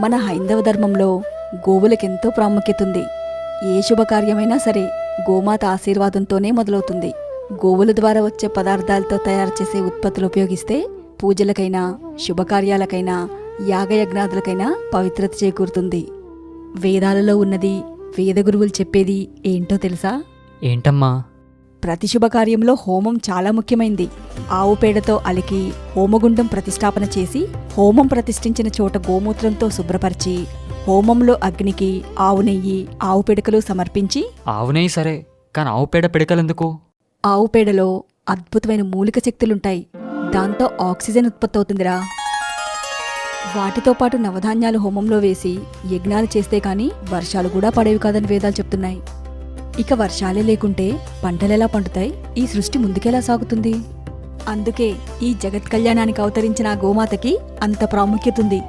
మన హైందవ ధర్మంలో గోవులకెంతో ప్రాముఖ్యత ఉంది ఏ శుభకార్యమైనా సరే గోమాత ఆశీర్వాదంతోనే మొదలవుతుంది. గోవుల ద్వారా వచ్చే పదార్థాలతో తయారు చేసే ఉత్పత్తులు ఉపయోగిస్తే పూజలకైనా శుభకార్యాలకైనా యాగయజ్ఞాదులకైనా పవిత్రత చేకూరుతుంది. వేదాలలో ఉన్నది వేద గురువులు చెప్పేది ఏంటో తెలుసా? ఏంటమ్మా? ప్రతి శుభకార్యంలో హోమం చాలా ముఖ్యమైంది. ఆవు పేడతో అలికి హోమగుండం ప్రతిష్టాపన చేసి హోమం ప్రతిష్ఠించిన చోట గోమూత్రంతో శుభ్రపరిచి హోమంలో అగ్నికి ఆవు నెయ్యి ఆవు పిడకలు సమర్పించి ఆవునే సరే కానీ ఆవు పేడ పిడకలెందుకు? ఆవు పేడలో అద్భుతమైన మూలిక శక్తులుంటాయి. దాంతో ఆక్సిజన్ ఉత్పత్తి అవుతుందిరా వాటితో పాటు నవధాన్యాలు హోమంలో వేసి యజ్ఞాలు చేస్తే కానీ వర్షాలు కూడా పడేవి కాదని వేదాలు చెప్తున్నాయి. ఇక వర్షాలే లేకుంటే పంటలెలా పండుతాయి? ఈ సృష్టి ముందుకెలా సాగుతుంది? అందుకే ఈ జగత్ కళ్యాణానికి అవతరించిన గోమాతకి అంత ప్రాముఖ్యత ఉంది.